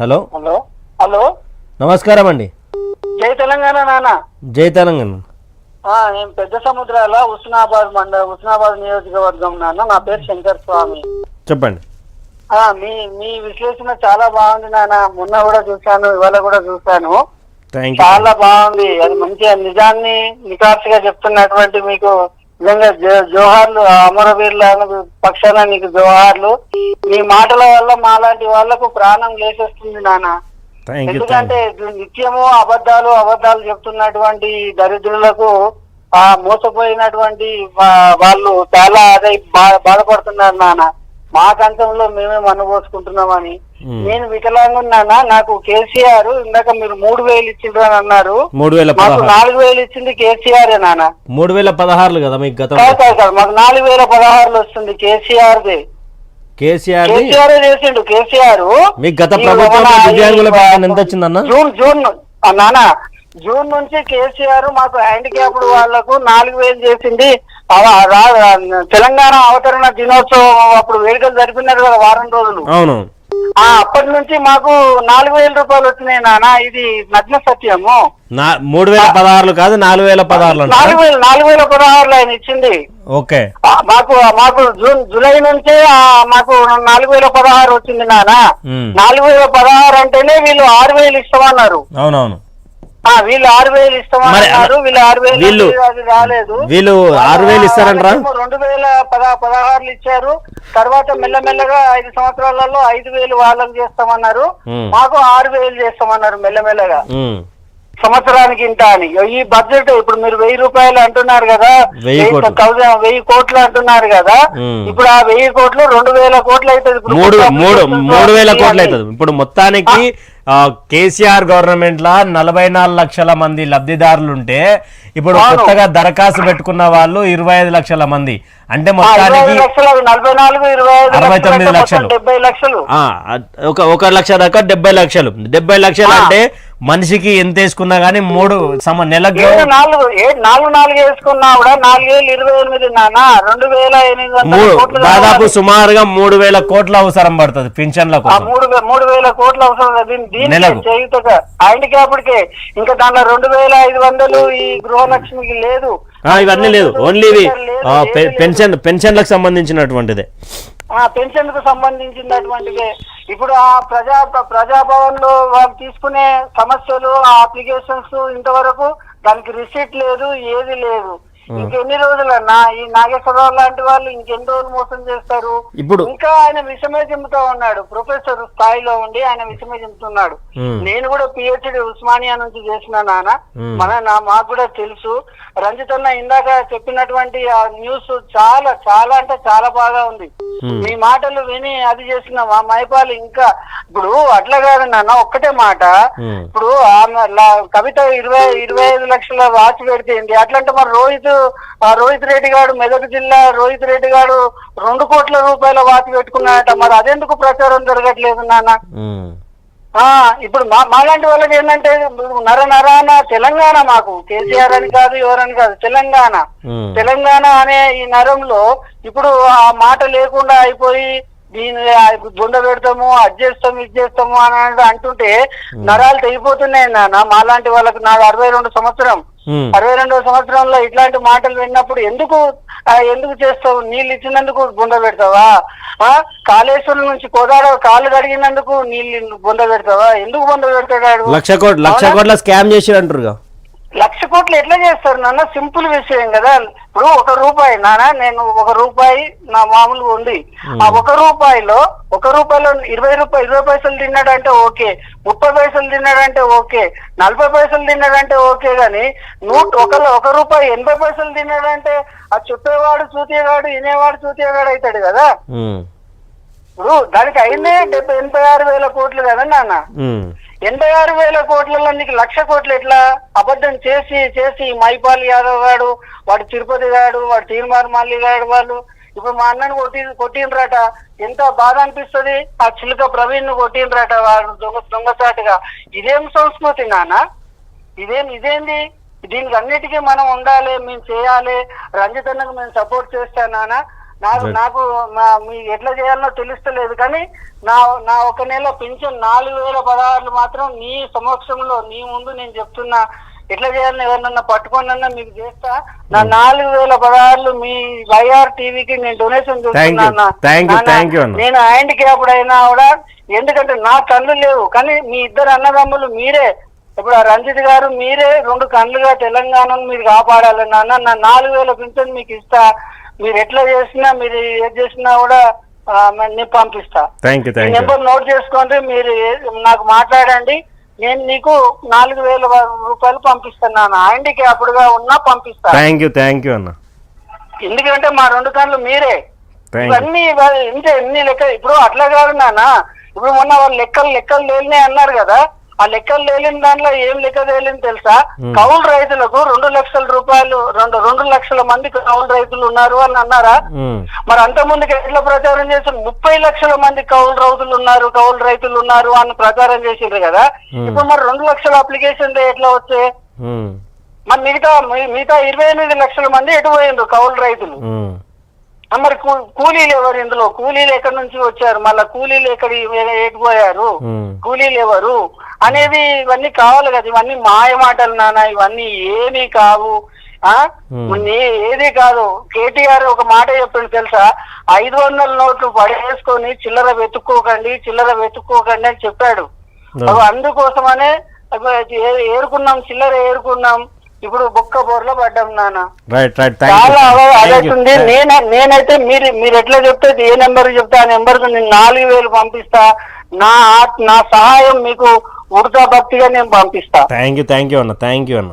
Hello? Hello? Hello? నమస్కారం అండి. జై తెలంగాణ నాన్న. జై తెలంగాణ. ఆ, నేను పెద్ద సముద్రాల హుస్నాబాద్ మండల హుస్నాబాద్ నియోజకవర్గం నాన్న. నా పేరు శంకర్ స్వామి. చెప్పండి. మీ మీ విశ్లేషణ చాలా బాగుంది నాన్న. మొన్న కూడా చూశాను ఇవాళ కూడా చూశాను. చాలా బాగుంది. అది మంచిగా నిజాన్ని నికార్సుగా చెప్తున్నటువంటి మీకు నిజంగా జోహార్లు అమరవీరుల పక్షాన నీకు జోహార్లు మీ మాటల వల్ల మాలాంటి వాళ్ళకు ప్రాణం లేసేస్తుంది నాన్న. ఎందుకంటే నిత్యము అబద్ధాలు అబద్ధాలు చెప్తున్నటువంటి దరిద్రులకు ఆ మోసపోయినటువంటి వాళ్ళు చాలా అదే బా- బాధపడుతున్నారు నాన్న. మా కంచంలో మేమే మనబోసుకుంటున్నామని నేను వికలాంగున్నానా నాకు కేసీఆర్ ఇందాక మీరు మూడు వేలు ఇచ్చిండ్రు అని అన్నారు. మూడు వేల మాకు నాలుగు వేలు ఇచ్చింది కేసీఆర్ నాన్న. మూడు వేల పదహారులు కదా మీకు గతం కాదు మాకు నాలుగు వేల పదహారులు వస్తుంది కేసీఆర్ ది కేసీఆర్ కేసీఆర్ చేసిండు కేసీఆర్. మీకు గత దివ్యాంగుల పెన్షన్ ఎంత వచ్చిందన్న జూన్ జూన్ ఆ నాన్న జూన్ నుంచి కేసీఆర్ మాకు హ్యాండిక్యాప్డ్ వాళ్ళకు నాలుగు వేలు చేసింది. తెలంగాణ అవతరణ దినోత్సవం అప్పుడు వేడుకలు జరిపినారు కదా వారం రోజులు. అవును. ఆ అప్పటి నుంచి మాకు నాలుగు వేల రూపాయలు వచ్చినాయి నాన్న ఇది నగ్న సత్యము. మూడు వేల పదహారులు కాదు నాలుగు వేల పదహారులు? నాలుగు వేలు నాలుగు వేల పదహారులు ఆయన ఇచ్చింది. ఓకే. మాకు మాకు జూన్ జూలై నుంచే మాకు నాలుగు వేల పదహారు వచ్చింది నాన్న. నాలుగు వేల పదహారు అంటేనే వీళ్ళు ఆరు వేలు ఇస్తామన్నారు. అవునవును. వీళ్ళు ఆరు వేలు ఇస్తామన్నారు వీళ్ళు ఆరు వేలు అది రాలేదు. వీళ్ళు ఆరు వేలు ఇస్తారంటారా? రెండు వేల పద పదహారులు ఇచ్చారు. తర్వాత మెల్లమెల్లగా ఐదు సంవత్సరాలలో ఐదు వేలు వాళ్ళకి చేస్తామన్నారు. మాకు ఆరు వేలు చేస్తామన్నారు మెల్లమెల్లగా. సంవత్సరానికి ఇంత అని ఈ బడ్జెట్ ఇప్పుడు మీరు వెయ్యి రూపాయలు అంటున్నారు కదా వెయ్యి కోట్లు. థౌసండ్ వెయ్యి కోట్లు అంటున్నారు కదా. ఇప్పుడు ఆ వెయ్యి కోట్లు రెండు వేల కోట్లు అవుతుంది మూడు మూడు మూడు వేల కోట్లు. అవుతుంది ఇప్పుడు మొత్తానికి కేసీఆర్ గవర్నమెంట్ లా నలభై నాలుగు లక్షల మంది లబ్ధిదారులు ఉంటే ఇప్పుడు. కొత్తగా దరఖాస్తు పెట్టుకున్న వాళ్ళు ఇరవై ఐదు లక్షల మంది అంటే మొత్తానికి అరవై తొమ్మిది లక్షలు. ఒక ఒక లక్ష దాకా డెబ్బై లక్షలు డెబ్బై లక్షలు అంటే మనిషికి ఎంత వేసుకున్నా గానీ మూడు సమ నెలకు ఏడు నాలుగు ఏడు నాలుగు నాలుగు వేసుకున్నా కూడా నాలుగు వేలు ఇరవై ఎనిమిది నాన్న రెండు వేల ఎనిమిది వందల మూడు కోట్లు దాదాపు. సుమారుగా మూడు వేల కోట్ల అవసరం పడుతుంది పింఛన్ల ఆ కోసం మూడు వే- మూడు వేల కోట్లు అవసరం లేదు. దీని- దీనికి హ్యాండిక్యాప్డ్కే ఇంకా దాంట్లో రెండు వేల ఐదు వందలు ఈ గృహలక్ష్మికి లేదు ఇవన్నీ లేదు. ఓన్లీ ఇవి. పెన్షన్ పెన్షన్లకు సంబంధించినటువంటిదే. ఆ పెన్షన్కు సంబంధించినటువంటిదే. ఇప్పుడు ఆ ప్రజా ప్రజాభవన్లో వాళ్ళు తీసుకునే సమస్యలు ఆ అప్లికేషన్స్ ఇంతవరకు దానికి రిసీట్ లేదు ఏది లేదు. ఇంకెన్ని రోజులన్నా ఈ నాగేశ్వరరావు లాంటి వాళ్ళు ఇంకెన్ని రోజులు మోసం చేస్తారు? ఇప్పుడు ఇంకా ఆయన విషమే చెబుతా ఉన్నాడు. ప్రొఫెసర్ స్థాయిలో ఉండి ఆయన విషమే చెబుతున్నాడు. నేను కూడా పిహెచ్డి ఉస్మానియా నుంచి చేసిన నాన్న. మన నా మాకు కూడా తెలుసు. రంజిత్ అన్న ఇందాక చెప్పినటువంటి ఆ న్యూస్ చాలా చాలా అంటే చాలా బాగా ఉంది. మీ మాటలు విని అది చేసిన మా మైపాలు ఇంకా ఇప్పుడు అట్లా కాదు నాన్న ఒక్కటే మాట. ఇప్పుడు ఆమె కవిత ఇరవై ఇరవై ఐదు లక్షల వాచ్ పెడితే అట్లంటే మరి రోహిత్ ఆ రోహిత్ రెడ్డి గారు మెదక్ జిల్లా రోహిత్ రెడ్డి గారు రెండు కోట్ల రూపాయల వాచ్ పెట్టుకున్నాడట మరి అదెందుకు ప్రచారం జరగట్లేదు నాన్న? ఇప్పుడు మా మాలాంటి వాళ్ళకి ఏంటంటే నర నరాన తెలంగాణ మాకు. కేసీఆర్ అని కాదు ఎవరని కాదు తెలంగాణ. తెలంగాణ అనే ఈ నరంలో ఇప్పుడు ఆ మాట లేకుండా అయిపోయి దీని బుండ పెడతాము అది చేస్తాము ఇది చేస్తాము అని అంటే అంటుంటే నరాలు తెగిపోతున్నాయి నాన్న. మాలాంటి వాళ్ళకి నాకు అరవై రెండు సంవత్సరం. అరవై రెండవ సంవత్సరంలో ఇట్లాంటి మాటలు విన్నప్పుడు ఎందుకు ఎందుకు చేస్తావు? నీళ్ళు ఇచ్చినందుకు బుంద పెడతావా? ఆ? కాళేశ్వరం నుంచి కోదాడ కాళ్ళు కడిగినందుకు నీళ్ళు బుంద పెడతావా? ఎందుకు బుంద పెడతాడు లక్ష కోట్ లక్ష కోట్ల స్కామ్ చేసి అంటారుగా లక్ష కోట్లు ఎట్లా చేస్తారు నాన్న? సింపుల్ విషయం కదా. ఇప్పుడు ఒక రూపాయి నాన్న నేను ఒక రూపాయి నా మామూలుగా ఉంది. ఆ ఒక రూపాయిలో ఒక రూపాయిలో ఇరవై రూపాయలు ఇరవై పైసలు తిన్నాడంటే ఓకే. ముప్పై పైసలు తిన్నాడంటే ఓకే. నలభై పైసలు తిన్నాడంటే ఓకే గాని నూట ఒక ఒక రూపాయి ఎనభై పైసలు తిన్నాడంటే ఆ చెప్పేవాడు చూతేగాడు వినేవాడు చూతేగాడు అవుతాడు కదా. ఇప్పుడు దానికి అయిందే డెబ్బై ఎనభై ఆరు వేల కోట్లు కదా నాన్న. ఎనభై ఆరు వేల కోట్లలో నీకు లక్ష కోట్లు ఎట్లా అబద్ధం చేసి చేసి మైపాల్ యాదవ్ గాడు వాడు తిరుపతి గాడు వాడు తీర్మార్ మల్లి గాడు వాళ్ళు ఇప్పుడు మా అన్నని కొట్టి కొట్టిండ్రట. ఎంత బాధ అనిపిస్తుంది? ఆ చిలుక ప్రవీణ్ను కొట్టిండ్రట వాడు దొంగ దొంగచాటుగా ఇదేం సంస్కృతి నాన్న? ఇదేం ఇదేంది? దీనికి అన్నిటికీ మనం ఉండాలి మేము చేయాలి. రంజితన్నకు మేము సపోర్ట్ చేస్తాను నాన్న. నాకు నాకు నా- మీ ఎట్లా చేయాలనో తెలుస్తలేదు కానీ నా నా ఒక నెల పింఛన్ నాలుగు వేల పదహారులు మాత్రం నీ సమక్షంలో నీ ముందు నేను చెప్తున్నా. ఎట్లా చేయాలని ఎవరినన్నా పట్టుకోనన్నా మీకు చేస్తా. నా నాలుగు వేల పదహారులు మీ వైఆర్ టీవీకి నేను డొనేషన్ అన్న. నేను హ్యాండిక్యాప్డ్ అయినా కూడా ఎందుకంటే నా కళ్ళు లేవు. కానీ మీ ఇద్దరు అన్నదమ్ములు మీరే. ఇప్పుడు ఆ రంజిత్ గారు మీరే రెండు కళ్ళుగా తెలంగాణను మీరు కాపాడాలి నాన్న. నా నాలుగు వేల పింఛన్ మీకు ఇస్తా. మీరు ఎట్లా చేసినా మీరు ఏది చేసినా కూడా నేను పంపిస్తా. నెంబర్ నోట్ చేసుకోండి మీరు నాకు మాట్లాడండి. నేను నీకు నాలుగు వేల రూపాయలు పంపిస్తున్నాను హ్యాండిక్యాప్డ్గా ఉన్నా పంపిస్తా. థ్యాంక్ యూ థ్యాంక్ యూ అన్న. ఎందుకంటే మా రెండు కళ్ళు మీరే. ఇవన్నీ ఇవ- ఇంత ఎన్ని లెక్క. ఇప్పుడు అట్లా కాదు నాన్న. ఇప్పుడు మొన్న వాళ్ళు లెక్కలు లెక్కలు తేలినాయి అన్నారు కదా. ఆ లెక్కలు తేలిన దాంట్లో ఏం లెక్క తేలింది తెలుసా. కౌలు రైతులకు రెండు లక్షల రూపాయలు రెండు రెండు లక్షల మంది కౌలు రైతులు ఉన్నారు అని అన్నారా? మరి అంత ముందుకు ఎట్లా ప్రచారం చేసి ముప్పై లక్షల మంది కౌలు రైతులు ఉన్నారు కౌలు రైతులు ఉన్నారు అని ప్రచారం చేసిండ్రు కదా. ఇప్పుడు మరి రెండు లక్షల అప్లికేషన్ ఎట్లా వచ్చాయి? మరి మిగతా మిగతా ఇరవై ఎనిమిది లక్షల మంది ఎటు పోయిండ్రు కౌలు రైతులు? మరి కూలీలు ఎవరు ఇందులో? కూలీలు ఎక్కడి నుంచి వచ్చారు? మళ్ళా కూలీలు ఎక్కడి ఎటుపోయారు ఉమ్. కూలీలు ఎవరు? అనేది ఇవన్నీ కావాలి కదా. ఇవన్నీ మాయ మాటలు నాన్న ఇవన్నీ ఏమీ కావు. ఆ? ఏది కాదు. కేటీఆర్ ఒక మాట చెప్పిండు తెలుసా? ఐదు వందల నోట్లు పడేసుకొని చిల్లర వెతుక్కోకండి చిల్లర వెతుక్కోకండి అని చెప్పాడు. అందుకోసమనే ఏరుకున్నాం చిల్లర ఏరుకున్నాం. ఇప్పుడు బొక్క బోర్లో పడ్డాం నాన్న. రైట్ రైట్ చాలా అదవుతుంది. నేను నేనైతే మీరు మీరు ఎట్లా చెప్తే ఏ నెంబర్ చెప్తే ఆ నెంబర్కు నేను నాలుగు వేలు పంపిస్తా. నా నా సహాయం మీకు ఉడతా భక్తిగా నేను పంపిస్తా. థ్యాంక్ యూ థ్యాంక్ యూ అన్న. థ్యాంక్ యూ అన్న.